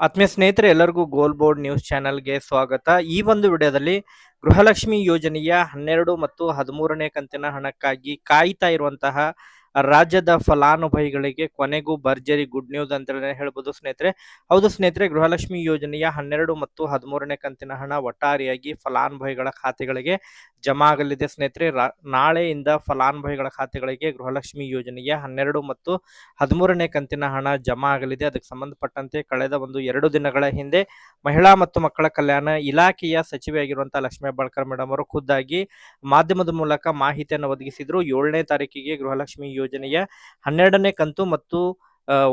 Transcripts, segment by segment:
ಆತ್ಮೀಯ ಸ್ನೇಹಿತರೆ, ಎಲ್ಲರಿಗೂ ಗೋಲ್ ಬೋರ್ಡ್ ನ್ಯೂಸ್ ಚಾನೆಲ್ಗೆ ಸ್ವಾಗತ. ಈ ಒಂದು ವಿಡಿಯೋದಲ್ಲಿ ಗೃಹಲಕ್ಷ್ಮಿ ಯೋಜನೆಯ ಹನ್ನೆರಡು ಮತ್ತು ಹದಿಮೂರನೇ ಕಂತಿನ ಹಣಕ್ಕಾಗಿ ಕಾಯ್ತಾ ಇರುವಂತಹ ರಾಜ್ಯದ ಫಲಾನುಭವಿಗಳಿಗೆ ಕೊನೆಗೂ ಭರ್ಜರಿ ಗುಡ್ ನ್ಯೂಸ್ ಅಂತ ಹೇಳ್ಬೋದು ಸ್ನೇಹಿತರೆ. ಹೌದು ಸ್ನೇಹಿತರೆ, ಗೃಹಲಕ್ಷ್ಮಿ ಯೋಜನೆಯ ಹನ್ನೆರಡು ಮತ್ತು ಹದಿಮೂರನೇ ಕಂತಿನ ಹಣ ಒಟ್ಟಾರೆಯಾಗಿ ಫಲಾನುಭವಿಗಳ ಖಾತೆಗಳಿಗೆ ಜಮಾ ಆಗಲಿದೆ ಸ್ನೇಹಿತರೆ ನಾಳೆಯಿಂದ ಫಲಾನುಭವಿಗಳ ಖಾತೆಗಳಿಗೆ ಗೃಹಲಕ್ಷ್ಮಿ ಯೋಜನೆಯ ಹನ್ನೆರಡು ಮತ್ತು ಹದಿಮೂರನೇ ಕಂತಿನ ಹಣ ಜಮಾ ಆಗಲಿದೆ ಅದಕ್ಕೆ ಸಂಬಂಧಪಟ್ಟಂತೆ ಕಳೆದ ಒಂದು ಎರಡು ದಿನಗಳ ಹಿಂದೆ ಮಹಿಳಾ ಮತ್ತು ಮಕ್ಕಳ ಕಲ್ಯಾಣ ಇಲಾಖೆಯ ಸಚಿವೆಯಾಗಿರುವಂತಹ ಲಕ್ಷ್ಮೀ ಹೆಬ್ಬಾಳ್ಕರ್ ಮೇಡಮ್ ಅವರು ಖುದ್ದಾಗಿ ಮಾಧ್ಯಮದ ಮೂಲಕ ಮಾಹಿತಿಯನ್ನು ಒದಗಿಸಿದ್ರು. ಏಳನೇ ತಾರೀಕಿಗೆ ಗೃಹಲಕ್ಷ್ಮಿ ಯೋಜನೆಯ ಹನ್ನೆರಡನೇ ಕಂತು ಮತ್ತು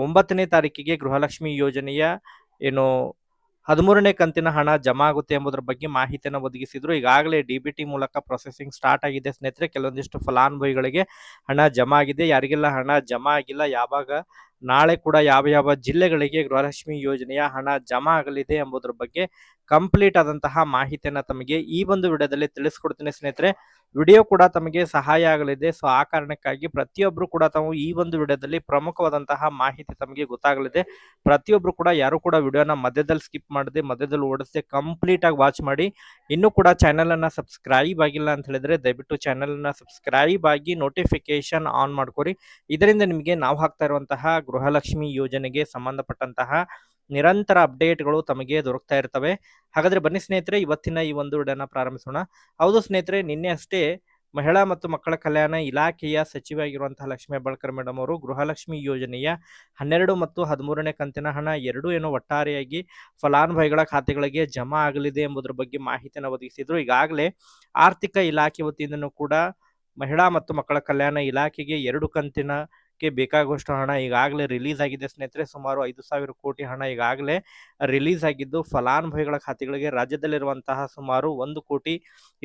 ಒಂಬತ್ತನೇ ತಾರೀಕಿಗೆ ಗೃಹಲಕ್ಷ್ಮಿ ಯೋಜನೆಯ ಏನು ಹದಿಮೂರನೇ ಕಂತಿನ ಹಣ ಜಮಾ ಆಗುತ್ತೆ ಎಂಬುದರ ಬಗ್ಗೆ ಮಾಹಿತಿಯನ್ನು ಒದಗಿಸಿದ್ರು. ಈಗಾಗಲೇ ಡಿ ಬಿ ಟಿ ಮೂಲಕ ಪ್ರೊಸೆಸಿಂಗ್ ಸ್ಟಾರ್ಟ್ ಆಗಿದೆ. ಸ್ನೇಹಿತರೆ, ಕೆಲವೊಂದಿಷ್ಟು ಫಲಾನುಭವಿಗಳಿಗೆ ಹಣ ಜಮಾ ಆಗಿದೆ ಯಾರಿಗೆಲ್ಲ ಹಣ ಜಮಾ ಆಗಿಲ್ಲ ಯಾವಾಗ ನಾಳೆ ಕೂಡ ಯಾವ ಯಾವ ಜಿಲ್ಲೆಗಳಿಗೆ ಗೃಹಲಕ್ಷ್ಮಿ ಯೋಜನೆಯ ಹಣ ಜಮಾ ಆಗಲಿದೆ ಎಂಬುದರ ಬಗ್ಗೆ ಕಂಪ್ಲೀಟ್ ಆದಂತಹ ಮಾಹಿತಿಯನ್ನು ತಮಗೆ ಈ ಒಂದು ವಿಡಿಯೋದಲ್ಲಿ ತಿಳಿಸ್ಕೊಡ್ತೀನಿ ಸ್ನೇಹಿತರೆ. ವಿಡಿಯೋ ಕೂಡ ತಮಗೆ ಸಹಾಯ ಆಗಲಿದೆ. ಸೊ, ಆ ಕಾರಣಕ್ಕಾಗಿ ಪ್ರತಿಯೊಬ್ಬರು ಕೂಡ ತಾವು ಈ ಒಂದು ವಿಡಿಯೋದಲ್ಲಿ ಪ್ರಮುಖವಾದಂತಹ ಮಾಹಿತಿ ತಮಗೆ ಗೊತ್ತಾಗಲಿದೆ. ಪ್ರತಿಯೊಬ್ಬರು ಕೂಡ ಯಾರು ಕೂಡ ವಿಡಿಯೋನ ಮಧ್ಯದಲ್ಲಿ ಸ್ಕಿಪ್ ಮಾಡದೆ, ಮಧ್ಯದಲ್ಲಿ ಓಡಿಸದೆ ಕಂಪ್ಲೀಟ್ ಆಗಿ ವಾಚ್ ಮಾಡಿ. ಇನ್ನೂ ಕೂಡ ಚಾನೆಲ್ ಅನ್ನ ಸಬ್ಸ್ಕ್ರೈಬ್ ಆಗಿಲ್ಲ ಅಂತ ಹೇಳಿದ್ರೆ ದಯವಿಟ್ಟು ಚಾನೆಲ್ ಅನ್ನ ಸಬ್ಸ್ಕ್ರೈಬ್ ಆಗಿ ನೋಟಿಫಿಕೇಶನ್ ಆನ್ ಮಾಡ್ಕೊರಿ. ಇದರಿಂದ ನಿಮಗೆ ನಾವು ಹಾಕ್ತಾ ಇರುವಂತಹ ಗೃಹಲಕ್ಷ್ಮಿ ಯೋಜನೆಗೆ ಸಂಬಂಧಪಟ್ಟಂತಹ ನಿರಂತರ ಅಪ್ಡೇಟ್ಗಳು ತಮಗೆ ದೊರಕ್ತಾ ಇರ್ತವೆ. ಹಾಗಾದ್ರೆ ಬನ್ನಿ ಸ್ನೇಹಿತರೆ, ಇವತ್ತಿನ ಈ ಒಂದು ವಿಡಿಯೋನ ಪ್ರಾರಂಭಿಸೋಣ. ಹೌದು ಸ್ನೇಹಿತರೆ, ನಿನ್ನೆ ಅಷ್ಟೇ ಮಹಿಳಾ ಮತ್ತು ಮಕ್ಕಳ ಕಲ್ಯಾಣ ಇಲಾಖೆಯ ಸಚಿವೆಯಾಗಿರುವಂತಹ ಲಕ್ಷ್ಮೀ ಹೆಬ್ಬಾಳ್ಕರ್ ಮೇಡಮ್ ಅವರು ಗೃಹಲಕ್ಷ್ಮಿ ಯೋಜನೆಯ ಹನ್ನೆರಡು ಮತ್ತು ಹದಿಮೂರನೇ ಕಂತಿನ ಹಣ, ಎರಡೂ ಏನೋ ಒಟ್ಟಾರೆಯಾಗಿ ಫಲಾನುಭವಿಗಳ ಖಾತೆಗಳಿಗೆ ಜಮಾ ಆಗಲಿದೆ ಎಂಬುದರ ಬಗ್ಗೆ ಮಾಹಿತಿಯನ್ನು ಒದಗಿಸಿದ್ರು. ಈಗಾಗಲೇ ಆರ್ಥಿಕ ಇಲಾಖೆ ವತಿಯಿಂದನೂ ಕೂಡ ಮಹಿಳಾ ಮತ್ತು ಮಕ್ಕಳ ಕಲ್ಯಾಣ ಇಲಾಖೆಗೆ ಎರಡು ಕಂತಿನಕ್ಕೆ ಬೇಕಾಗುವಷ್ಟು ಹಣ ಈಗಾಗಲೇ ರಿಲೀಸ್ ಆಗಿದೆ ಸ್ನೇಹಿತರೆ. ಸುಮಾರು ಐದು ಸಾವಿರ ಕೋಟಿ ಹಣ ಈಗಾಗಲೇ ರಿಲೀಸ್ ಆಗಿದ್ದು, ಫಲಾನುಭವಿಗಳ ಖಾತೆಗಳಿಗೆ ರಾಜ್ಯದಲ್ಲಿರುವಂತಹ ಸುಮಾರು ಒಂದು ಕೋಟಿ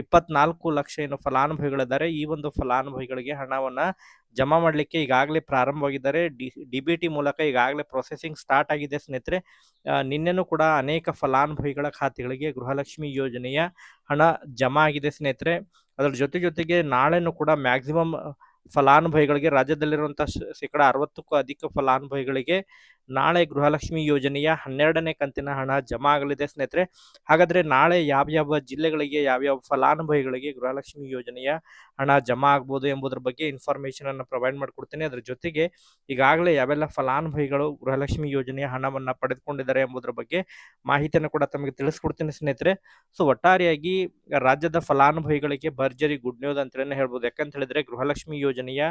ಇಪ್ಪತ್ನಾಲ್ಕು ಲಕ್ಷ ಏನು ಫಲಾನುಭವಿಗಳಿದ್ದಾರೆ. ಈ ಒಂದು ಫಲಾನುಭವಿಗಳಿಗೆ ಹಣವನ್ನು ಜಮಾ ಮಾಡಲಿಕ್ಕೆ ಈಗಾಗಲೇ ಪ್ರಾರಂಭವಾಗಿದ್ದಾರೆ. ಡಿ ಡಿ ಬಿ ಟಿ ಮೂಲಕ ಈಗಾಗಲೇ ಪ್ರೊಸೆಸಿಂಗ್ ಸ್ಟಾರ್ಟ್ ಆಗಿದೆ ಸ್ನೇಹಿತರೆ. ನಿನ್ನೆನೂ ಕೂಡ ಅನೇಕ ಫಲಾನುಭವಿಗಳ ಖಾತೆಗಳಿಗೆ ಗೃಹಲಕ್ಷ್ಮಿ ಯೋಜನೆಯ ಹಣ ಜಮಾ ಆಗಿದೆ ಸ್ನೇಹಿತರೆ. ಅದರ ಜೊತೆ ಜೊತೆಗೆ ನಾಳೆನೂ ಕೂಡ ಮ್ಯಾಕ್ಸಿಮಮ್ ಫಲಾನುಭವಿಗಳಿಗೆ ರಾಜ್ಯದಲ್ಲಿರುವಂತಹ ಶೇಕಡಾ ಅರವತ್ತಕ್ಕೂ ಅಧಿಕ ಫಲಾನುಭವಿಗಳಿಗೆ ನಾಳೆ ಗೃಹಲಕ್ಷ್ಮಿ ಯೋಜನೆಯ ಹನ್ನೆರಡನೇ ಕಂತಿನ ಹಣ ಜಮಾ ಆಗಲಿದೆ ಸ್ನೇಹಿತರೆ. ಹಾಗಾದ್ರೆ ನಾಳೆ ಯಾವ ಯಾವ ಜಿಲ್ಲೆಗಳಿಗೆ, ಯಾವ್ಯಾವ ಫಲಾನುಭವಿಗಳಿಗೆ ಗೃಹಲಕ್ಷ್ಮಿ ಯೋಜನೆಯ ಹಣ ಜಮಾ ಆಗ್ಬೋದು ಎಂಬುದರ ಬಗ್ಗೆ ಇನ್ಫಾರ್ಮೇಶನ್ ಅನ್ನು ಪ್ರೊವೈಡ್ ಮಾಡಿಕೊಡ್ತೀನಿ. ಅದ್ರ ಜೊತೆಗೆ ಈಗಾಗಲೇ ಯಾವೆಲ್ಲ ಫಲಾನುಭವಿಗಳು ಗೃಹಲಕ್ಷ್ಮಿ ಯೋಜನೆಯ ಹಣವನ್ನ ಪಡೆದುಕೊಂಡಿದ್ದಾರೆ ಎಂಬುದರ ಬಗ್ಗೆ ಮಾಹಿತಿಯನ್ನು ಕೂಡ ತಮಗೆ ತಿಳಿಸ್ಕೊಡ್ತೀನಿ ಸ್ನೇಹಿತರೆ. ಸೊ ಒಟ್ಟಾರೆಯಾಗಿ ರಾಜ್ಯದ ಫಲಾನುಭವಿಗಳಿಗೆ ಭರ್ಜರಿ ಗುಡ್ ನ್ಯೂಸ್ ಅಂತಲೇ ಹೇಳ್ಬೋದು. ಯಾಕಂತ ಹೇಳಿದ್ರೆ ಗೃಹಲಕ್ಷ್ಮಿ ಯೋಜನೆಯ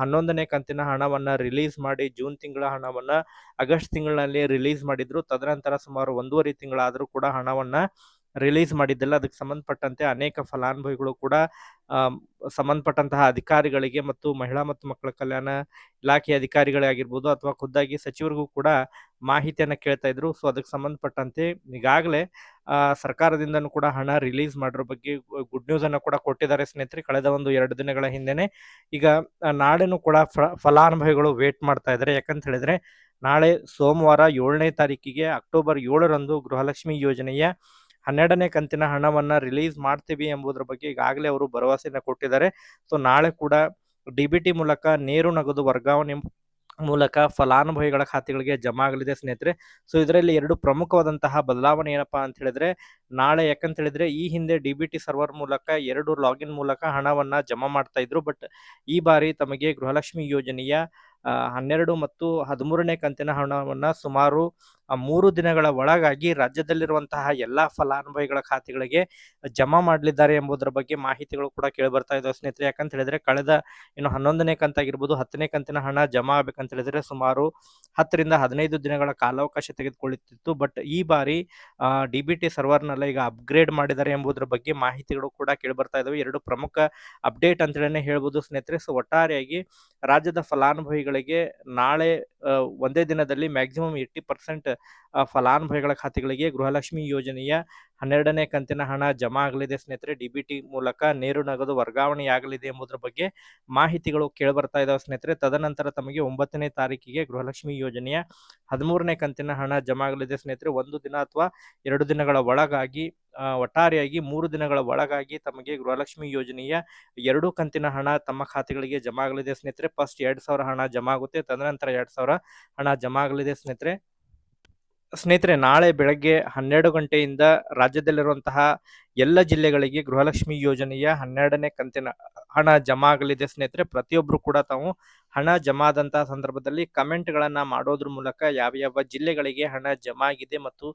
ಹನ್ನೊಂದನೇ ಕಂತಿನ ಹಣವನ್ನ ರಿಲೀಸ್ ಮಾಡಿ ಜೂನ್ ತಿಂಗಳ ಹಣವನ್ನ ಆಗಸ್ಟ್ ತಿಂಗಳಲ್ಲಿ ರಿಲೀಸ್ ಮಾಡಿದ್ರು. ತದನಂತರ ಸುಮಾರು ಒಂದೂವರೆ ತಿಂಗಳಾದರೂ ಕೂಡ ಹಣವನ್ನ ರಿಲೀಸ್ ಮಾಡಿದ್ದಿಲ್ಲ. ಅದಕ್ಕೆ ಸಂಬಂಧಪಟ್ಟಂತೆ ಅನೇಕ ಫಲಾನುಭವಿಗಳು ಕೂಡ ಸಂಬಂಧಪಟ್ಟಂತಹ ಅಧಿಕಾರಿಗಳಿಗೆ ಮತ್ತು ಮಹಿಳಾ ಮತ್ತು ಮಕ್ಕಳ ಕಲ್ಯಾಣ ಇಲಾಖೆ ಅಧಿಕಾರಿಗಳೇ ಆಗಿರ್ಬೋದು ಅಥವಾ ಖುದ್ದಾಗಿ ಸಚಿವರಿಗೂ ಕೂಡ ಮಾಹಿತಿಯನ್ನು ಕೇಳ್ತಾ ಇದ್ರು. ಸೊ ಅದಕ್ಕೆ ಸಂಬಂಧಪಟ್ಟಂತೆ ಈಗಾಗಲೇ ಸರ್ಕಾರದಿಂದನೂ ಕೂಡ ಹಣ ರಿಲೀಸ್ ಮಾಡಿರೋ ಬಗ್ಗೆ ಗುಡ್ ನ್ಯೂಸ್ ಅನ್ನು ಕೂಡ ಕೊಟ್ಟಿದ್ದಾರೆ ಸ್ನೇಹಿತರೆ. ಕಳೆದ ಒಂದು ಎರಡು ದಿನಗಳ ಹಿಂದೆನೆ. ಈಗ ನಾಳೆನೂ ಕೂಡ ಫಲಾನುಭವಿಗಳು ವೇಟ್ ಮಾಡ್ತಾ ಇದ್ದಾರೆ. ಯಾಕಂತ ಹೇಳಿದ್ರೆ ನಾಳೆ ಸೋಮವಾರ ಏಳನೇ ತಾರೀಕಿಗೆ ಅಕ್ಟೋಬರ್ ಏಳರಂದು ಗೃಹಲಕ್ಷ್ಮಿ ಯೋಜನೆಯ ಹನ್ನೆರಡನೇ ಕಂತಿನ ಹಣವನ್ನು ರಿಲೀಸ್ ಮಾಡ್ತೀವಿ ಎಂಬುದರ ಬಗ್ಗೆ ಈಗಾಗಲೇ ಅವರು ಭರವಸೆಯನ್ನು ಕೊಟ್ಟಿದ್ದಾರೆ. ಸೊ, ನಾಳೆ ಕೂಡ ಡಿ ಬಿ ಟಿ ಮೂಲಕ ನೇರು ನಗದು ವರ್ಗಾವಣೆ ಮೂಲಕ ಫಲಾನುಭವಿಗಳ ಖಾತೆಗಳಿಗೆ ಜಮಾ ಆಗಲಿದೆ ಸ್ನೇಹಿತರೆ. ಸೊ, ಇದರಲ್ಲಿ ಎರಡು ಪ್ರಮುಖವಾದಂತಹ ಬದಲಾವಣೆ ಏನಪ್ಪಾ ಅಂತ ಹೇಳಿದ್ರೆ, ನಾಳೆ ಯಾಕಂತ ಹೇಳಿದ್ರೆ ಈ ಹಿಂದೆ ಡಿ ಬಿ ಟಿ ಸರ್ವರ್ ಮೂಲಕ ಎರಡು ಲಾಗಿನ್ ಮೂಲಕ ಹಣವನ್ನ ಜಮಾ ಮಾಡ್ತಾ ಇದ್ರು. ಬಟ್ ಈ ಬಾರಿ ತಮಗೆ ಗೃಹಲಕ್ಷ್ಮಿ ಯೋಜನೆಯ ಹನ್ನೆರಡು ಮತ್ತು ಹದಿಮೂರನೇ ಕಂತಿನ ಹಣವನ್ನು ಸುಮಾರು ಆ, ಮೂರು ದಿನಗಳ ಒಳಗಾಗಿ ರಾಜ್ಯದಲ್ಲಿರುವಂತಹ ಎಲ್ಲಾ ಫಲಾನುಭವಿಗಳ ಖಾತೆಗಳಿಗೆ ಜಮಾ ಮಾಡಲಿದ್ದಾರೆ ಎಂಬುದರ ಬಗ್ಗೆ ಮಾಹಿತಿಗಳು ಕೂಡ ಕೇಳಿ ಬರ್ತಾ ಸ್ನೇಹಿತರೆ. ಯಾಕಂತ ಹೇಳಿದ್ರೆ ಕಳೆದ ಇನ್ನು ಹನ್ನೊಂದನೇ ಕಂತಾಗಿರ್ಬೋದು ಹತ್ತನೇ ಕಂತಿನ ಹಣ ಜಮಾ ಆಗ್ಬೇಕಂತ ಹೇಳಿದ್ರೆ ಸುಮಾರು ಹತ್ತರಿಂದ ಹದಿನೈದು ದಿನಗಳ ಕಾಲಾವಕಾಶ ತೆಗೆದುಕೊಳ್ಳುತ್ತಿತ್ತು. ಬಟ್ ಈ ಬಾರಿ ಡಿ ಬಿ ಟಿ ಸರ್ವರ್ನೆಲ್ಲ ಈಗ ಅಪ್ಗ್ರೇಡ್ ಮಾಡಿದ್ದಾರೆ ಎಂಬುದರ ಬಗ್ಗೆ ಮಾಹಿತಿಗಳು ಕೂಡ ಕೇಳಿ ಬರ್ತಾ ಇದಾವೆ. ಎರಡು ಪ್ರಮುಖ ಅಪ್ಡೇಟ್ ಅಂತಲೇ ಹೇಳ್ಬೋದು ಸ್ನೇಹಿತರೆ. ಸೊ ಒಟ್ಟಾರೆಯಾಗಿ ರಾಜ್ಯದ ಫಲಾನುಭವಿಗಳಿಗೆ ನಾಳೆ ಒಂದೇ ದಿನದಲ್ಲಿ ಮ್ಯಾಕ್ಸಿಮಮ್ ಏಯ್ಟಿ ಪರ್ಸೆಂಟ್ ಫಲಾನುಭವಿಗಳ ಖಾತೆಗಳಿಗೆ ಗೃಹಲಕ್ಷ್ಮಿ ಯೋಜನೆಯ ಹನ್ನೆರಡನೇ ಕಂತಿನ ಹಣ ಜಮಾ ಆಗಲಿದೆ. ಸ್ನೇಹಿತರೆ ಡಿ ಮೂಲಕ ನೇರು ನಗದು ವರ್ಗಾವಣೆಯಾಗಲಿದೆ ಎಂಬುದರ ಬಗ್ಗೆ ಮಾಹಿತಿಗಳು ಕೇಳಿಬರ್ತಾ ಇದಾವೆ. ಸ್ನೇಹಿತರೆ, ತದನಂತರ ತಮಗೆ ಒಂಬತ್ತನೇ ತಾರೀಕಿಗೆ ಗೃಹಲಕ್ಷ್ಮಿ ಯೋಜನೆಯ ಹದಿಮೂರನೇ ಕಂತಿನ ಹಣ ಜಮಾ ಆಗಲಿದೆ. ಸ್ನೇಹಿತರೆ, ಒಂದು ದಿನ ಅಥವಾ ಎರಡು ದಿನಗಳ ಒಳಗಾಗಿ ಒಟ್ಟಾರೆಯಾಗಿ ಮೂರು ದಿನಗಳ ಒಳಗಾಗಿ ತಮಗೆ ಗೃಹಲಕ್ಷ್ಮಿ ಯೋಜನೆಯ ಎರಡು ಕಂತಿನ ಹಣ ತಮ್ಮ ಖಾತೆಗಳಿಗೆ ಜಮಾ ಆಗಲಿದೆ ಸ್ನೇಹಿತರೆ, ಫಸ್ಟ್ ಎರಡ್ ಸಾವಿರ ಹಣ ಜಮಾ ಆಗುತ್ತೆ ತದನಂತರ ಎರಡ್ ಸಾವಿರ ಹಣ ಜಮಾ ಆಗಲಿದೆ ಸ್ನೇಹಿತರೆ ಸ್ನೇಹಿತರೆ, ನಾಳೆ ಬೆಳಗ್ಗೆ ಹನ್ನೆರಡು ಗಂಟೆಯಿಂದ ರಾಜ್ಯದಲ್ಲಿರುವಂತಹ ಎಲ್ಲ ಜಿಲ್ಲೆಗಳಿಗೆ ಗೃಹಲಕ್ಷ್ಮಿ ಯೋಜನೆಯ ಹನ್ನೆರಡನೇ ಕಂತಿನ ಹಣ ಜಮಾ ಆಗಲಿದೆ ಸ್ನೇಹಿತರೆ ಪ್ರತಿಯೊಬ್ಬರು ಕೂಡ ತಾವು ಹಣ ಜಮಾ ಸಂದರ್ಭದಲ್ಲಿ ಸಂದರ್ಭದಲ್ಲಿ ಕಮೆಂಟ್ಗಳನ್ನ ಮಾಡೋದ್ರ ಮೂಲಕ ಯಾವ ಯಾವ ಜಿಲ್ಲೆಗಳಿಗೆ ಹಣ ಜಮಾ ಆಗಿದೆ ಮತ್ತು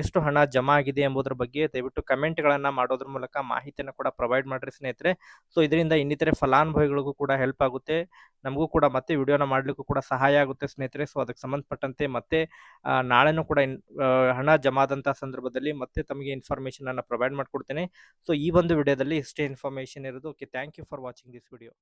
ಎಷ್ಟು ಹಣ ಜಮಾ ಆಗಿದೆ ಎಂಬುದರ ಬಗ್ಗೆ ದಯವಿಟ್ಟು ಕಮೆಂಟ್ಗಳನ್ನ ಮಾಡೋದ್ರ ಮೂಲಕ ಮಾಹಿತಿಯನ್ನು ಕೂಡ ಪ್ರೊವೈಡ್ ಮಾಡಿರಿ ಸ್ನೇಹಿತರೆ. ಸೊ ಇದರಿಂದ ಇನ್ನಿತರೆ ಫಲಾನುಭವಿಗಳಿಗೂ ಕೂಡ ಹೆಲ್ಪ್ ಆಗುತ್ತೆ. ನಮಗೂ ಕೂಡ ಮತ್ತೆ ವಿಡಿಯೋನ ಮಾಡ್ಲಿಕ್ಕೂ ಕೂಡ ಸಹಾಯ ಆಗುತ್ತೆ ಸ್ನೇಹಿತರೆ. ಸೊ ಅದಕ್ಕೆ ಸಂಬಂಧಪಟ್ಟಂತೆ ಮತ್ತೆ ನಾಳೆನೂ ಕೂಡ ಹಣ ಜಮಾ ಆದಂತಹ ಸಂದರ್ಭದಲ್ಲಿ ಮತ್ತೆ ತಮಗೆ ಇನ್ಫಾರ್ಮೇಶನ್ ಅನ್ನು ಪ್ರೊವೈಡ್ ಮಾಡ್ಕೊಡ್ತೇನೆ. ಸೊ ಈ ಒಂದು ವಿಡಿಯೋದಲ್ಲಿ ಇಷ್ಟೇ ಇನ್ಫಾರ್ಮೇಶನ್ ಇರೋದು. Okay thank you for watching this video